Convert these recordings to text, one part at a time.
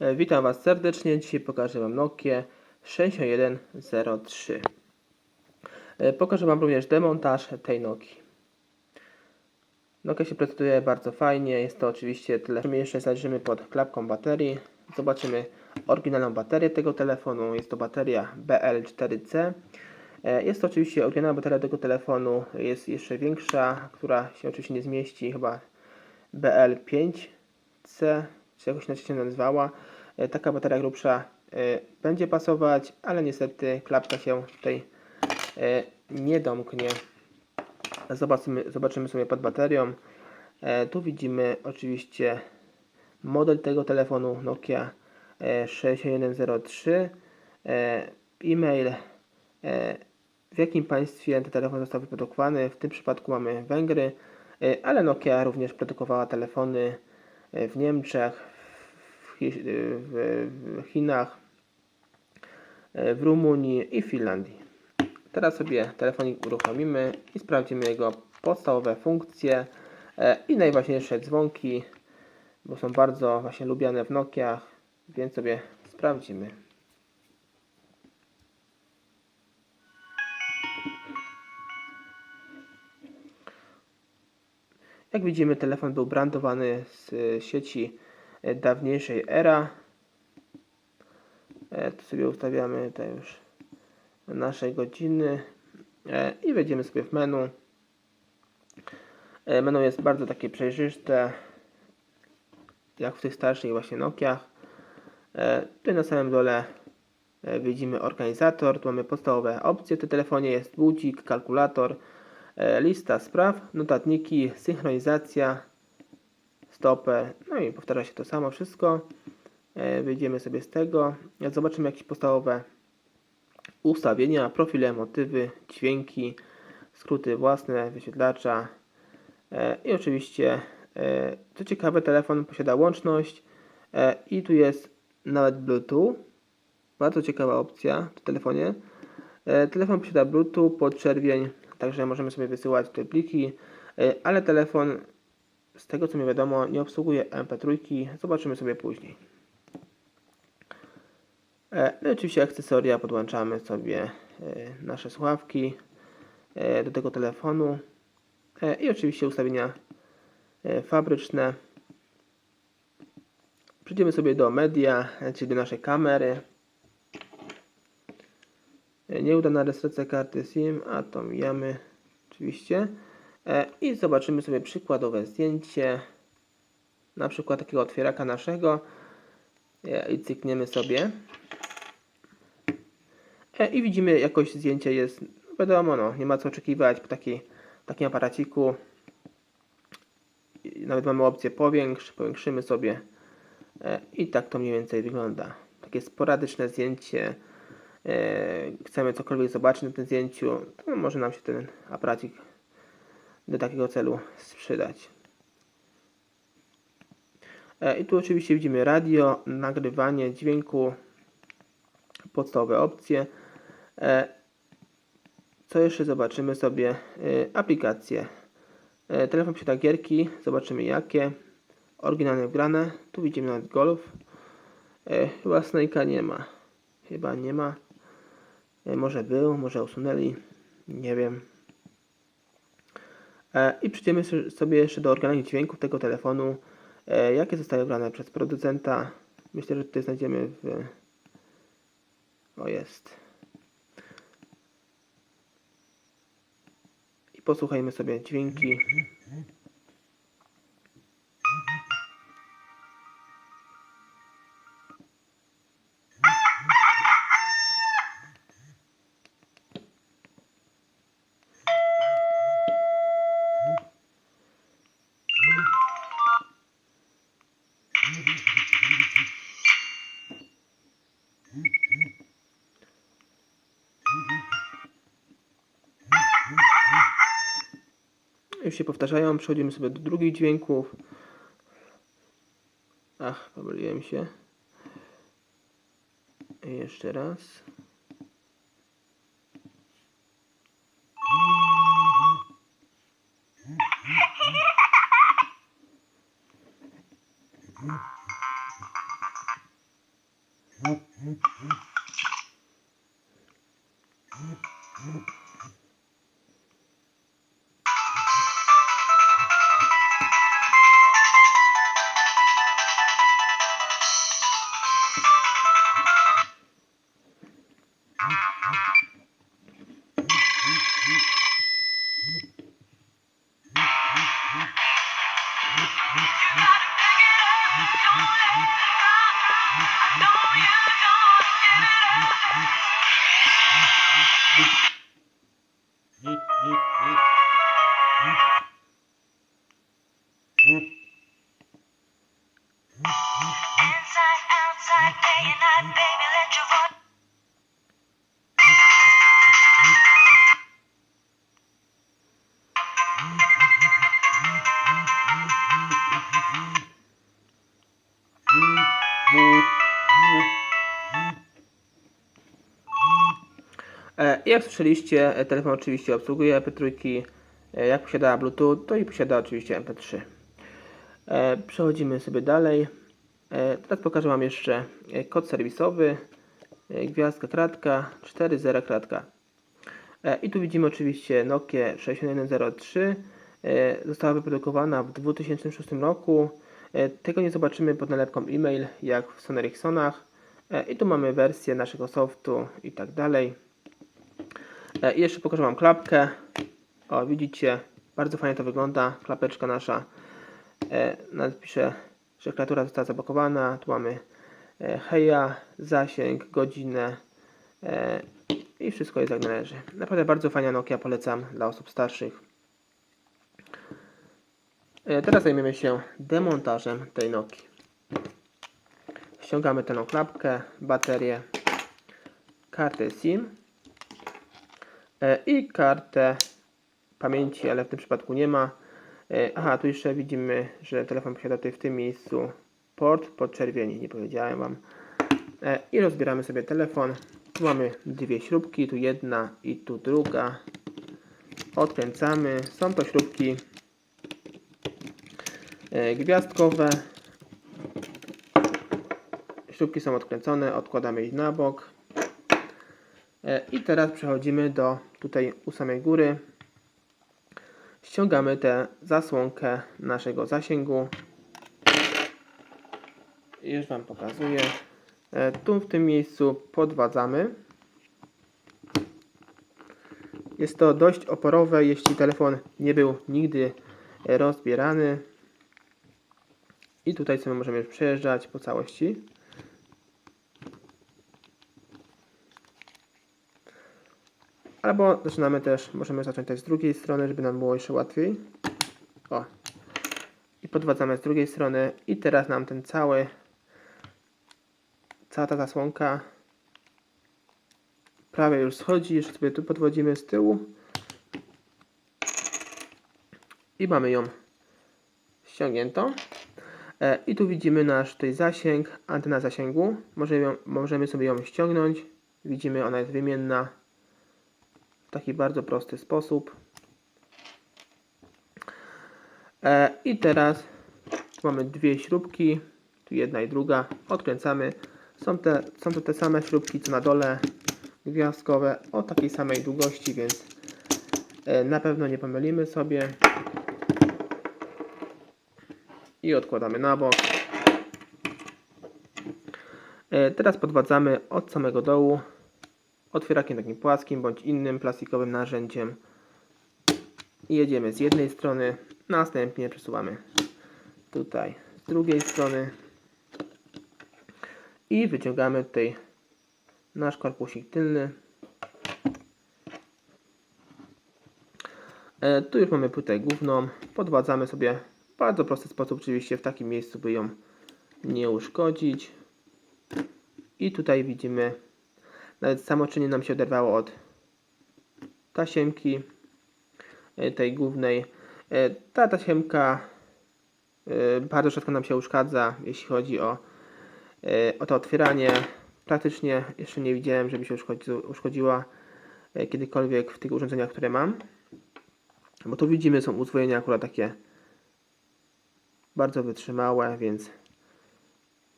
E, Witam Was serdecznie. Dzisiaj pokażę Wam Nokia 6103. E, Pokażę Wam również demontaż tej Nokii. Nokia się prezentuje bardzo fajnie. Jest to oczywiście telefon. Jeszcze zajrzymy pod klapką baterii. Zobaczymy oryginalną baterię tego telefonu. Jest to bateria BL4C. E, Jest to oczywiście oryginalna bateria tego telefonu. Jest jeszcze większa, która się oczywiście nie zmieści. Chyba BL5C, czy jakoś inaczej się nazywała. E, Taka bateria grubsza e, będzie pasować, ale niestety klapka się tutaj e, nie domknie. Zobaczymy, zobaczymy sobie pod baterią. Tu widzimy oczywiście model tego telefonu Nokia e, 6103. E, E-mail, w jakim państwie ten telefon został wyprodukowany. W tym przypadku mamy Węgry, ale Nokia również produkowała telefony w Niemczech, w, w Chinach, e, w Rumunii i w Finlandii. Teraz sobie telefonik uruchomimy i sprawdzimy jego podstawowe funkcje e, i najważniejsze dzwonki, bo są bardzo właśnie lubiane w Nokiach, więc sobie sprawdzimy. Jak widzimy, telefon był brandowany z e, sieci e, dawniejszej era. E, Tu sobie ustawiamy tutaj już nasze godziny i wejdziemy sobie w menu. Menu jest bardzo takie przejrzyste, jak w tych starszych właśnie Nokiach. Tutaj na samym dole widzimy organizator, tu mamy podstawowe opcje w tym telefonie, jest budzik, kalkulator, lista spraw, notatniki, synchronizacja, stopę, no i powtarza się to samo wszystko. E, Wyjdziemy sobie z tego, zobaczymy jakieś podstawowe ustawienia, profile, motywy, dźwięki, skróty własne, wyświetlacza e, i oczywiście, e, co ciekawe, telefon posiada łączność e, i tu jest nawet Bluetooth. Bardzo ciekawa opcja w telefonie. E, Telefon posiada Bluetooth, podczerwień, także możemy sobie wysyłać te pliki, e, ale telefon, z tego co mi wiadomo, nie obsługuje MP3. Zobaczymy sobie później. E, No i oczywiście akcesoria podłączamy sobie e, nasze słuchawki do tego telefonu i oczywiście ustawienia fabryczne. Przejdziemy sobie do media, czyli do naszej kamery. Nieudana rejestracja karty SIM, a to mijamy oczywiście. E, I zobaczymy sobie przykładowe zdjęcie, na przykład takiego otwieraka naszego E, i cykniemy sobie. E, I widzimy jakość zdjęcia jest, wiadomo, no, nie ma co oczekiwać po takiej, takim aparaciku. Nawet mamy opcję powiększ, powiększymy sobie i tak to mniej więcej wygląda. Takie sporadyczne zdjęcie. E, chcemy cokolwiek zobaczyć na tym zdjęciu, to może nam się ten aparacik do takiego celu sprzedać. E, I tu oczywiście widzimy radio, nagrywanie dźwięku, podstawowe opcje. E, Co jeszcze zobaczymy sobie? Aplikacje. Telefon posiada gierki, zobaczymy jakie. Oryginalnie wgrane. Tu widzimy nawet golf. Chyba Snake'a nie ma. Chyba nie ma. E, Może był, może usunęli. Nie wiem. E, I przejdziemy sobie jeszcze do oryginalnych dźwięków tego telefonu. E, Jakie zostały grane przez producenta? Myślę, że tutaj znajdziemy w... O, jest. I posłuchajmy sobie dźwięki. Już się powtarzają. Przechodzimy sobie do drugich dźwięków. Ach, pomyliłem się. I jeszcze raz. Jak słyszeliście, e, telefon oczywiście obsługuje MP3. e, Jak posiada Bluetooth, to i posiada oczywiście MP3. E, Przechodzimy sobie dalej. Teraz pokażę Wam jeszcze kod serwisowy. Gwiazdka kratka, 4.0 kratka. I tu widzimy oczywiście Nokia 6103. E, Została wyprodukowana w 2006 roku. Tego nie zobaczymy pod nalepką e-mail jak w Sony Ericssonach. I tu mamy wersję naszego softu i tak dalej. E, I jeszcze pokażę Wam klapkę. O, widzicie, bardzo fajnie to wygląda. Klapeczka nasza. E, nawet pisze, że klawiatura została zablokowana. Tu mamy e, heja, zasięg, godzinę i wszystko jest jak należy. Naprawdę bardzo fajna Nokia, polecam dla osób starszych. Teraz zajmiemy się demontażem tej Nokii. Ściągamy tę klapkę, baterię, kartę SIM i kartę pamięci, ale w tym przypadku nie ma. E, Aha, tu jeszcze widzimy, że telefon posiada tutaj w tym miejscu port podczerwieni, nie powiedziałem Wam. E, I rozbieramy sobie telefon. Tu mamy dwie śrubki, tu jedna i tu druga. Odkręcamy. Są to śrubki e, gwiazdkowe. Śrubki są odkręcone, odkładamy ich na bok. E, I teraz przechodzimy do tutaj u samej góry. Ściągamy tę zasłonkę naszego zasięgu. Już Wam pokazuję. E, Tu w tym miejscu podwadzamy. Jest to dość oporowe, jeśli telefon nie był nigdy rozbierany. I tutaj sobie możemy przejeżdżać po całości. Albo zaczynamy też, możemy zacząć też z drugiej strony, żeby nam było jeszcze łatwiej. O. I podwadzamy z drugiej strony. I teraz nam ten cały, cała ta zasłonka prawie już schodzi. Jeszcze sobie tu podwodzimy z tyłu. I mamy ją ściągniętą. E, I tu widzimy nasz tutaj zasięg, antena zasięgu. Możemy, możemy sobie ją ściągnąć. Widzimy, ona jest wymienna w taki bardzo prosty sposób. E, I teraz mamy dwie śrubki, tu jedna i druga, odkręcamy. Są, te, są to te same śrubki co na dole, gwiazdkowe, o takiej samej długości, więc e, na pewno nie pomylimy sobie. I odkładamy na bok. E, teraz podwadzamy od samego dołu otwierakiem takim płaskim bądź innym plastikowym narzędziem i jedziemy z jednej strony, następnie przesuwamy tutaj z drugiej strony i wyciągamy tutaj nasz korpusik tylny. E, tu już mamy płytę główną, podwadzamy sobie w bardzo prosty sposób, oczywiście w takim miejscu, by ją nie uszkodzić. I tutaj widzimy nawet samoczynnie nam się oderwało od tasiemki e, tej głównej. E, Ta tasiemka e, bardzo rzadko nam się uszkadza, jeśli chodzi o, o to otwieranie. Praktycznie jeszcze nie widziałem, żeby się uszkodzi, uszkodziła kiedykolwiek w tych urządzeniach, które mam. Bo tu widzimy, są uzwojenia akurat takie bardzo wytrzymałe, więc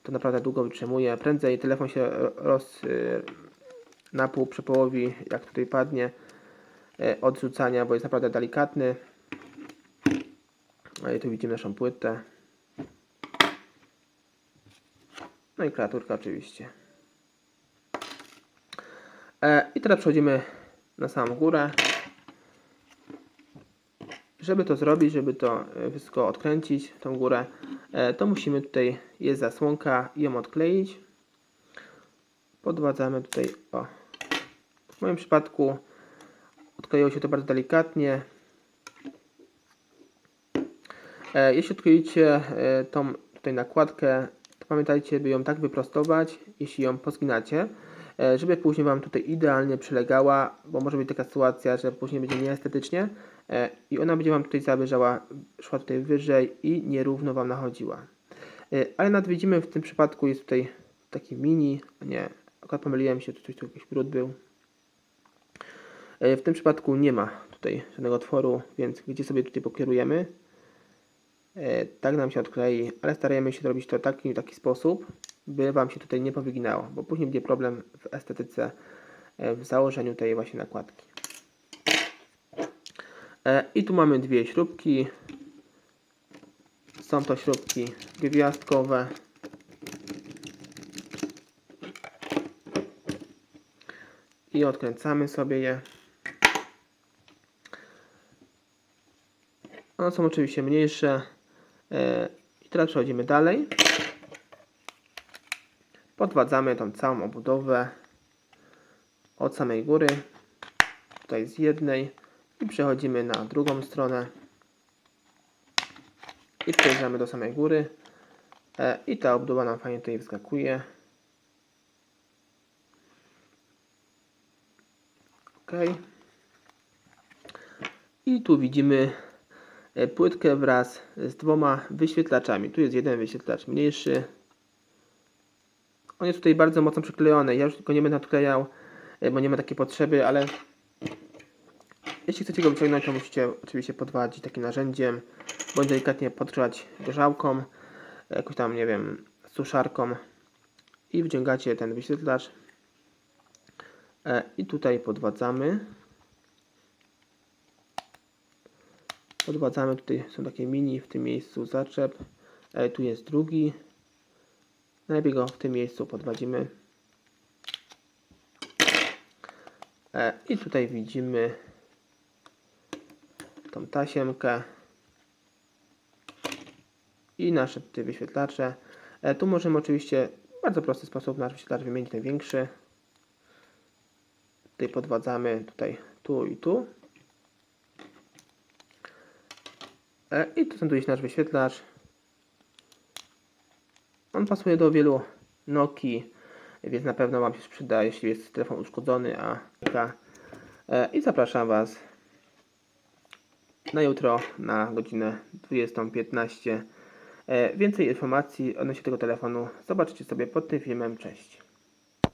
to naprawdę długo wytrzymuje. Prędzej telefon się ro- roz, na pół przepołowi, jak tutaj padnie, y, od rzucania, bo jest naprawdę delikatny. No i tu widzimy naszą płytę. No i klawiaturka oczywiście. E, I teraz przechodzimy na samą górę. Żeby to zrobić, żeby to e, wszystko odkręcić, tą górę, e, to musimy tutaj, jest zasłonka, ją odkleić. Podwadzamy tutaj, o. W moim przypadku odkleiło się to bardzo delikatnie. E, Jeśli odkleicie e, tą tutaj nakładkę, to pamiętajcie, by ją tak wyprostować, jeśli ją pozginacie, e, żeby później Wam tutaj idealnie przylegała, bo może być taka sytuacja, że później będzie nieestetycznie i ona będzie Wam tutaj zawyżała, szła tutaj wyżej i nierówno Wam nachodziła. Ale nawet widzimy w tym przypadku jest tutaj taki mini, nie, akurat pomyliłem się, tu coś tu jakiś brud był. E, W tym przypadku nie ma tutaj żadnego otworu, więc gdzie sobie tutaj pokierujemy, E, tak nam się odklei, ale starajmy się robić to w taki, taki sposób, by Wam się tutaj nie powyginało, bo później będzie problem w estetyce, e, w założeniu tej właśnie nakładki. I tu mamy dwie śrubki. Są to śrubki gwiazdkowe. I odkręcamy sobie je. One są oczywiście mniejsze. E, I teraz przechodzimy dalej. Podwadzamy tą całą obudowę od samej góry. Tutaj z jednej. I przechodzimy na drugą stronę. I przejeżdżamy do samej góry. E, I ta obudowa nam fajnie tutaj wyskakuje. Ok. I tu widzimy płytkę wraz z dwoma wyświetlaczami. Tu jest jeden wyświetlacz mniejszy. On jest tutaj bardzo mocno przyklejony. Ja już go nie będę odklejał, e, bo nie ma takiej potrzeby, ale jeśli chcecie go wyciągnąć, to musicie oczywiście podwadzić takim narzędziem, bądź delikatnie podgrzać gorzałką, jakąś tam, nie wiem, suszarką i wyciągacie ten wyświetlacz e, i tutaj podwadzamy. Podwadzamy, tutaj są takie mini w tym miejscu zaczep. E, tu jest drugi. Najlepiej go w tym miejscu podwadzimy. E, I tutaj widzimy tą tasiemkę i nasze tutaj wyświetlacze. E, tu możemy oczywiście w bardzo prosty sposób nasz wyświetlacz wymienić na większy. Tutaj podwadzamy tutaj tu i tu. E, I tu znajduje się nasz wyświetlacz. On pasuje do wielu Nokii, więc na pewno Wam się przyda, jeśli jest telefon uszkodzony, a e, i zapraszam Was na jutro na godzinę 20.15. E, Więcej informacji odnośnie tego telefonu zobaczycie sobie pod tym filmem. Cześć.